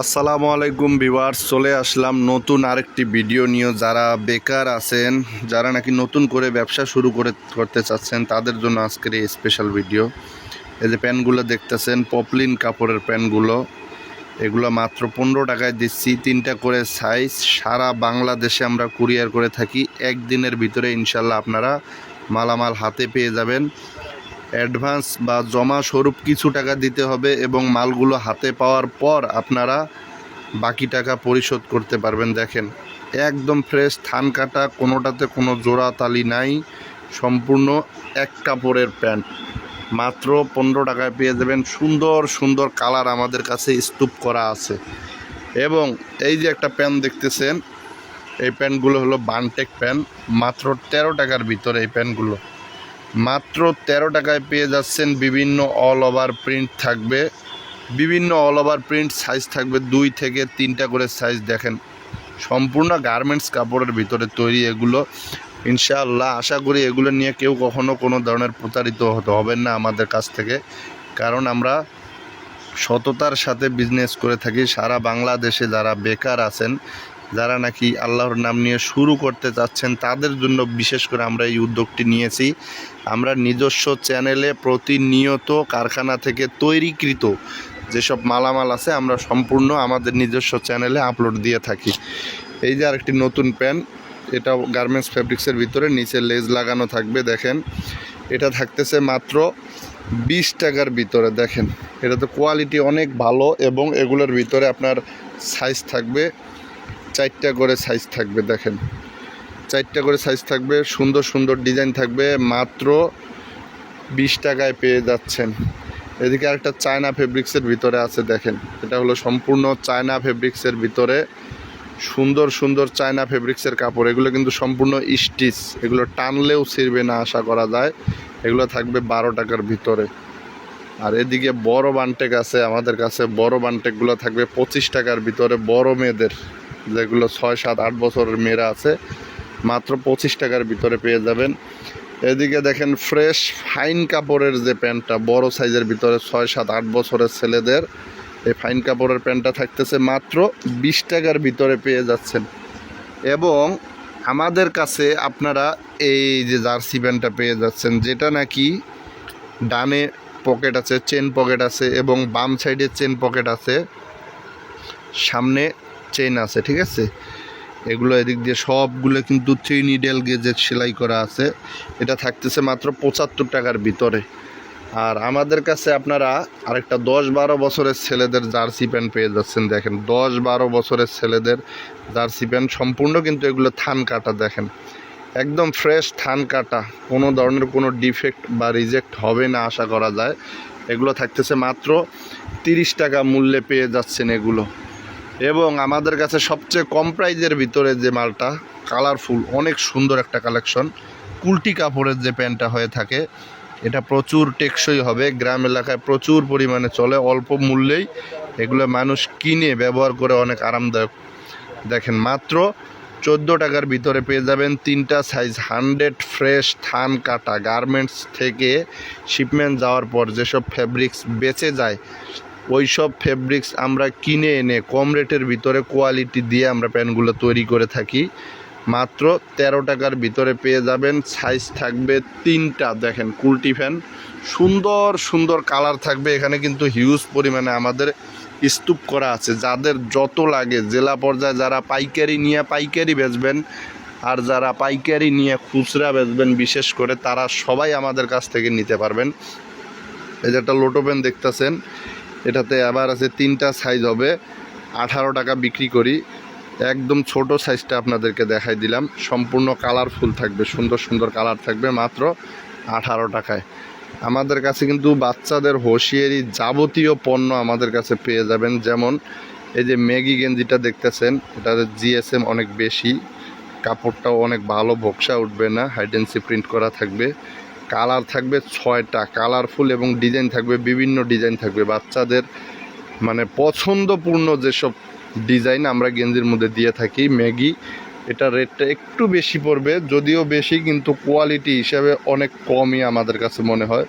আসসালামু আলাইকুম ভিউয়ার্স, চলে আসলাম নতুন আরেকটি ভিডিও নিয়ে। যারা বেকার আছেন, যারা নাকি নতুন করে ব্যবসা শুরু করে, করতে চাচ্ছেন, তাদের জন্য আজকের এই স্পেশাল ভিডিও এই যে প্যান্টগুলো দেখতেছেন, পপলিন কাপড়ের প্যান্টগুলো এগুলো মাত্র পনেরো টাকায় দিচ্ছি। তিনটা করে সাইজ সারা বাংলাদেশে আমরা কুরিয়ার করে থাকি। একদিনের ভিতরে ইনশাল্লাহ আপনারা মালামাল হাতে পেয়ে যাবেন। অ্যাডভান্স বা জমা স্বরূপ কিছু টাকা দিতে হবে এবং মালগুলো হাতে পাওয়ার পর আপনারা বাকি টাকা পরিশোধ করতে পারবেন। দেখেন, একদম ফ্রেশ থান কাটা, কোনোটাতে কোনো জোড়া তালি নাই, সম্পূর্ণ এক কাপড়ের প্যান্ট। মাত্র পনেরো টাকায় পেয়ে যাবেন। সুন্দর সুন্দর কালার আমাদের কাছে স্তূপ করা আছে। এবং এই যে একটা প্যান্ট দেখতেছেন, এই প্যান্টগুলো হলো বানটেক প্যান্ট। মাত্র তেরো টাকার ভিতরে এই প্যান্টগুলো। মাত্র তেরো টাকায় পেয়ে যাচ্ছেন বিভিন্ন অল ওভার প্রিন্ট থাকবে। বিভিন্ন অল ওভার প্রিন্ট সাইজ থাকবে, দুই থেকে তিনটা করে সাইজ দেখেন। সম্পূর্ণ গার্মেন্টস কাপড়ের ভিতরে তৈরি এগুলো। ইনশাআল্লাহ আশা করি এগুলো নিয়ে কেউ কখনো কোনো ধরনের প্রতারিত হতে হবেন না আমাদের কাছ থেকে। কারণ আমরা সততার সাথে বিজনেস করে থাকি। সারা বাংলাদেশে যারা বেকার আছেন যারা নাকি আল্লাহর নাম নিয়ে শুরু করতে চাচ্ছেন, তাদের জন্য বিশেষ করে আমরা এই উদ্যোগটি নিয়েছি। আমরা নিজস্ব চ্যানেলে প্রতিনিয়ত কারখানা থেকে তৈরিকৃত যেসব মালামাল আছে, আমরা সম্পূর্ণ আমাদের নিজস্ব চ্যানেলে আপলোড দিয়ে থাকি। এই যে আরেকটি নতুন প্যান্ট এটা গার্মেন্টস ফ্যাব্রিক্সের ভিতরে, নিচে লেজ লাগানো থাকবে, দেখেন। এটা থাকতেছে মাত্র বিশ টাকার ভিতরে, দেখেন। এটা তো কোয়ালিটি অনেক ভালো এবং এগুলোর ভিতরে আপনার সাইজ থাকবে চারটা করে সাইজ থাকবে, দেখেন। চারটা করে সাইজ থাকবে, সুন্দর সুন্দর ডিজাইন থাকবে, মাত্র বিশ টাকায় পেয়ে যাচ্ছেন। এদিকে আরেকটা চায়না ফেব্রিক্সের ভিতরে আছে, দেখেন। এটা হলো সম্পূর্ণ চায়না ফেব্রিক্সের ভিতরে। সুন্দর সুন্দর চায়না ফেব্রিক্সের কাপড়। এগুলো কিন্তু সম্পূর্ণ স্টিচ। এগুলো টানলেও ছিঁড়বে না আশা করা যায়। এগুলো থাকবে বারো টাকার ভিতরে। আর এদিকে বড় বানটেক আছে, আমাদের কাছে বড় বানটেকগুলো থাকবে পঁচিশ টাকার ভিতরে, বড় মেয়েদের। যেগুলো ছয়, সাত, আট বছরের মেয়েরা আছে, মাত্র পঁচিশ টাকার ভিতরে পেয়ে যাবেন। এদিকে দেখেন ফ্রেশ ফাইন কাপড়ের যে প্যান্টটা, বড় সাইজের ভিতরে ছয়, সাত, আট বছরের ছেলেদের, এই ফাইন কাপড়ের প্যান্টটা থাকতেছে মাত্র বিশ টাকার ভিতরে পেয়ে যাচ্ছেন। এবং আমাদের কাছে আপনারা এই যে জার্সি প্যান্টটা পেয়ে যাচ্ছেন, যেটা নাকি ডানে পকেট আছে, চেন পকেট আছে এবং বাম সাইডে চেন পকেট আছে, সামনে চেন আছে, ঠিক আছে? এগুলো এদিক দিয়ে সবগুলো কিন্তু থ্রি নিডেল গেজের সেলাই করা আছে। এটা থাকতেছে মাত্র পঁচাত্তর টাকার ভিতরে। আর আমাদের কাছে আপনারা আরেকটা দশ বারো বছরের ছেলেদের জার্সি প্যান্ট পেয়ে যাচ্ছেন, দেখেন। দশ বারো বছরের ছেলেদের জার্সি প্যান্ট সম্পূর্ণ কিন্তু এগুলো থান কাটা, দেখেন। একদম ফ্রেশ থান কাটা। কোনো ধরনের কোনো ডিফেক্ট বা রিজেক্ট হবে না, আশা করা যায়। এগুলো থাকতেছে মাত্র তিরিশ টাকা মূল্যে পেয়ে যাচ্ছেন এগুলো। এবং আমাদের কাছে সবচেয়ে কম প্রাইজের ভিতরে যে মালটা, কালারফুল, অনেক সুন্দর একটা কালেকশন। কুলটি কাপড়ের যে প্যান্টটা হয়ে থাকে, এটা প্রচুর টেকসই হবে। গ্রাম এলাকায় প্রচুর পরিমাণে চলে, অল্প মূল্যেই। এগুলো মানুষ কিনে ব্যবহার করে অনেক আরামদায়ক। দেখেন, মাত্র চোদ্দ টাকার ভিতরে পেয়ে যাবেন তিনটা সাইজ হান্ড্রেড ফ্রেশ থান কাটা গার্মেন্টস থেকে শিপমেন্ট যাওয়ার পর যেসব ফ্যাব্রিক্স বেঁচে যায় ওই সব ফেব্রিক্স আমরা কিনে এনে কম রেটের ভিতরে কোয়ালিটি দিয়ে আমরা প্যান্টগুলো তৈরি করে থাকি। মাত্র তেরো টাকার ভিতরে পেয়ে যাবেন। সাইজ থাকবে তিনটা, দেখেন, কুলটি ফ্যান সুন্দর সুন্দর কালার থাকবে। এখানে কিন্তু হিউজ পরিমাণে আমাদের স্তূপ করা আছে। যাদের যত লাগে, জেলা পর্যায়ে যারা পাইকারি নিয়ে পাইকারি বেচবেন আর যারা পাইকারি নিয়ে খুচরা বেচবেন বিশেষ করে, তারা সবাই আমাদের কাছ থেকে নিতে পারবেন। এই যে একটা লোটো পেন দেখতেছেন। এটাতে আবার আছে তিনটা সাইজ হবে। আঠারো টাকা বিক্রি করি। একদম ছোট সাইজটা আপনাদেরকে দেখাই দিলাম। সম্পূর্ণ কালারফুল থাকবে, সুন্দর সুন্দর কালার থাকবে মাত্র আঠারো টাকায়। আমাদের কাছে কিন্তু বাচ্চাদের হোশিয়ারি যাবতীয় পণ্য আমাদের কাছে পেয়ে যাবেন। যেমন এই যে ম্যাগি গেঞ্জিটা দেখতেছেন এটার জিএসএম অনেক বেশি। কাপড়টাও অনেক ভালো ভোক্সা উঠবে না হাইডেন্সি প্রিন্ট করা থাকবে। কালার থাকবে ছয়টা। কালারফুল এবং ডিজাইন থাকবে, বিভিন্ন ডিজাইন থাকবে। বাচ্চাদের মানে পছন্দপূর্ণ যেসব ডিজাইন আমরা গেঞ্জির মধ্যে দিয়ে থাকি, ম্যাগি, এটা রেটটা একটু বেশি পড়বে, যদিও বেশি, কিন্তু কোয়ালিটি হিসাবে অনেক কমই আমাদের কাছে মনে হয়।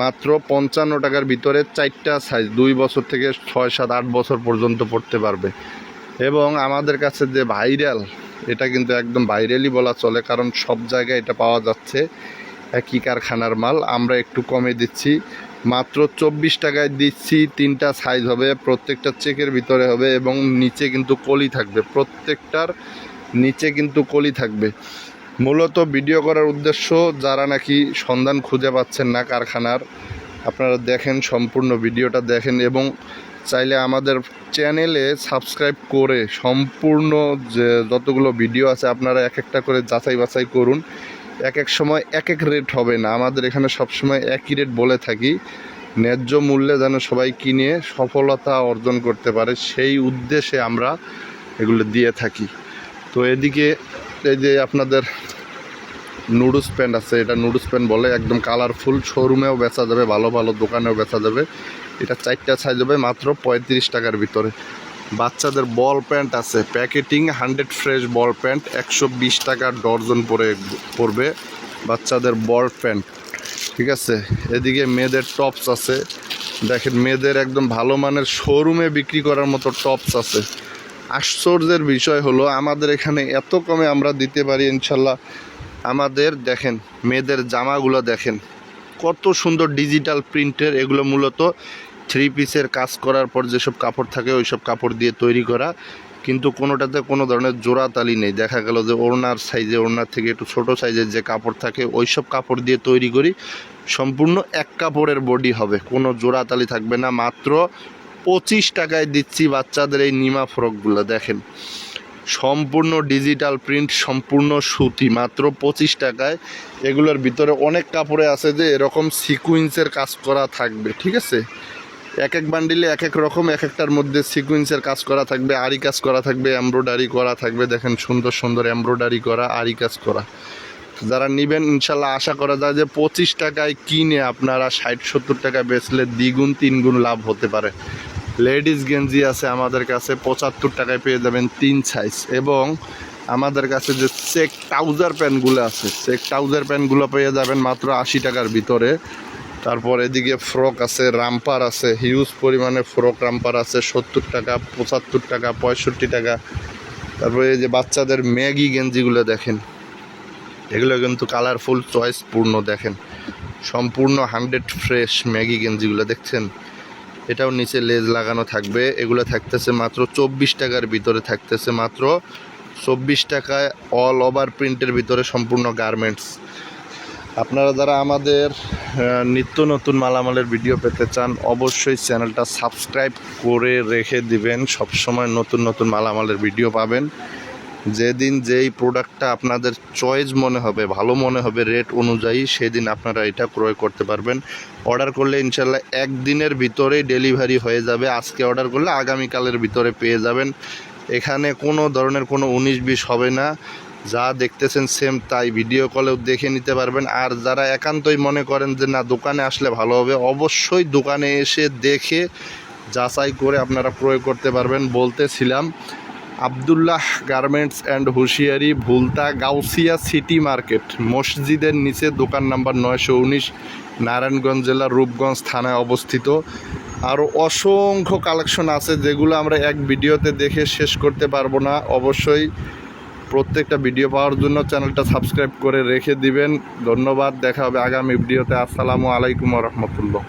মাত্র পঞ্চান্ন টাকার ভিতরে চারটা সাইজ দুই বছর থেকে ছয়, সাত, আট বছর পর্যন্ত পড়তে পারবে। এবং আমাদের কাছে যে ভাইরাল এটা কিন্তু একদম ভাইরালই বলা চলে, কারণ সব জায়গায় এটা পাওয়া যাচ্ছে। একই কারখানার মাল, আমরা একটু কমে দিচ্ছি। মাত্র চব্বিশ টাকায় দিচ্ছি, তিনটা সাইজ হবে, প্রত্যেকটা চেকের ভিতরে হবে এবং নিচে কিন্তু কলি থাকবে। প্রত্যেকটার নিচে কিন্তু কলি থাকবে। মূলত ভিডিও করার উদ্দেশ্য, যারা নাকি সন্ধান খুঁজে পাচ্ছেন না কারখানার, আপনারা দেখেন সম্পূর্ণ ভিডিওটা দেখেন এবং চাইলে আমাদের চ্যানেলে সাবস্ক্রাইব করে সম্পূর্ণ যে যতগুলো ভিডিও আছে, আপনারা এক একটা করে যাচাই বাছাই করুন। এক এক সময় এক এক রেট হবে না। আমাদের এখানে সবসময় একই রেট বলে থাকি। ন্যায্য মূল্যে যেন সবাই কিনে সফলতা অর্জন করতে পারে, সেই উদ্দেশ্যে আমরা এগুলো দিয়ে থাকি। তো এদিকে এই যে আপনাদের নুডলস প্যান্ট আছে, এটা নুডলস প্যান্ট বলে, একদম কালারফুল শোরুমেও বেচা যাবে, ভালো ভালো দোকানেও বেচা যাবে। এটা চারটা সাইজ হবে মাত্র পঁয়ত্রিশ টাকার ভিতরে। বাচ্চাদের বল প্যান্ট আছে। প্যাকেটিং, হান্ড্রেড ফ্রেশ বল প্যান্ট, একশো বিশ টাকা ডর্জন পরে পড়বে বাচ্চাদের বল প্যান্ট। ঠিক আছে? এদিকে মেয়েদের টপস আছে। দেখেন, মেয়েদের একদম ভালো মানের শোরুমে বিক্রি করার মতো টপস আছে। আশ্চর্যের বিষয় হলো, আমাদের এখানে এত কমে আমরা দিতে পারি, ইনশাল্লাহ। আমাদের, দেখেন, মেয়েদের জামাগুলো দেখেন। কত সুন্দর ডিজিটাল প্রিন্টের এগুলো মূলত থ্রি পিসের কাজ করার পর যেসব কাপড় থাকে ওই সব কাপড় দিয়ে তৈরি করা। কিন্তু কোনোটাতে কোনো ধরনের জোড়াতালি নেই। দেখা গেল যে ওড়নার সাইজে, ওড়নার থেকে একটু ছোট সাইজের যে কাপড় থাকে ওই সব কাপড় দিয়ে তৈরি করি। সম্পূর্ণ এক কাপড়ের বডি হবে। কোনো জোড়াতালি থাকবে না। মাত্র পঁচিশ টাকায় দিচ্ছি বাচ্চাদের এই নিমা ফ্রকগুলো, দেখেন। সম্পূর্ণ ডিজিটাল প্রিন্ট, সম্পূর্ণ সুতি। মাত্র পঁচিশ টাকায়। এগুলোর ভিতরে অনেক কাপড়ে আছে যে এরকম সিকুয়েন্সের কাজ করা থাকবে। ঠিক আছে? এক এক বান্ডিলে এক এক রকম, এক একটার মধ্যে সিকুয়েন্সের কাজ করা থাকবে, আরি কাজ করা থাকবে এমব্রয়ডারি করা থাকবে। দেখেন সুন্দর সুন্দর এমব্রয়ডারি করা, আরি কাজ করা। যারা নেবেন, ইনশাল্লাহ আশা করা যায় যে পঁচিশ টাকায় কিনে আপনারা ষাট, সত্তর টাকা বেচলে দ্বিগুণ, তিনগুণ লাভ হতে পারে। লেডিস গেঞ্জি আছে আমাদের কাছে, পঁচাত্তর টাকায় পেয়ে যাবেন তিন সাইজ এবং আমাদের কাছে যে চেক ট্রাউজার প্যান্টগুলো আছে চেক ট্রাউজার প্যান্টগুলো পেয়ে যাবেন মাত্র আশি টাকার ভিতরে। তারপর এদিকে ফ্রক আছে, রামপার আছে হিউজ পরিমাণে ফ্রক, রামপার আছে, সত্তর টাকা, পঁচাত্তর টাকা, পঁয়ষট্টি টাকা। তারপরে এই যে বাচ্চাদের ম্যাগি গেঞ্জিগুলো দেখেন, এগুলো কিন্তু কালারফুল চয়েসপূর্ণ দেখেন। সম্পূর্ণ হান্ড্রেড ফ্রেশ ম্যাগি গেঞ্জিগুলো, দেখছেন? এটাও নিচে লেজ লাগানো থাকবে, এগুলো থাকতেছে মাত্র চব্বিশ টাকার ভিতরে থাকতেছে মাত্র চব্বিশ টাকায় অল ওভার প্রিন্টের ভিতরে সম্পূর্ণ গার্মেন্টস আপনারা যারা আমাদের নিত্য নতুন মালামালের ভিডিও পেতে চান, অবশ্যই চ্যানেলটা সাবস্ক্রাইব করে রেখে দিবেন। সবসময় নতুন নতুন মালামালের ভিডিও পাবেন। যেদিন যেই প্রোডাক্টটা আপনাদের চয়েস মনে হবে, ভালো মনে হবে, রেট অনুযায়ী সেদিন আপনারা এটা ক্রয় করতে পারবেন। অর্ডার করলে ইনশাল্লাহ একদিনের ভিতরেই ডেলিভারি হয়ে যাবে। আজকে অর্ডার করলে আগামীকালের ভিতরে পেয়ে যাবেন। এখানে কোনো ধরনের কোনো উনিশ বিশ হবে না। যা দেখতেছেন সেম তাই ভিডিও কলেও দেখে নিতে পারবেন। আর যারা একান্তই মনে করেন যে না, দোকানে আসলে ভালো হবে, অবশ্যই দোকানে এসে দেখে যাচাই করে আপনারা প্রয়োগ করতে পারবেন বলতেছিলাম। আবদুল্লাহ গার্মেন্টস অ্যান্ড হুঁশিয়ারি, ভুলতা গাউসিয়া সিটি মার্কেট মসজিদের নিচে দোকান নাম্বার নয়শো উনিশ, নারায়ণগঞ্জ জেলার রূপগঞ্জ থানায় অবস্থিত। আরও অসংখ্য কালেকশন আছে যেগুলো আমরা এক ভিডিওতে দেখে শেষ করতে পারব না। অবশ্যই প্রত্যেকটা ভিডিও পাওয়ার জন্য চ্যানেলটা সাবস্ক্রাইব করে রেখে দিবেন। ধন্যবাদ, দেখা হবে আগামী ভিডিওতে। আসসালামু আলাইকুম রহমতুল্লাহ।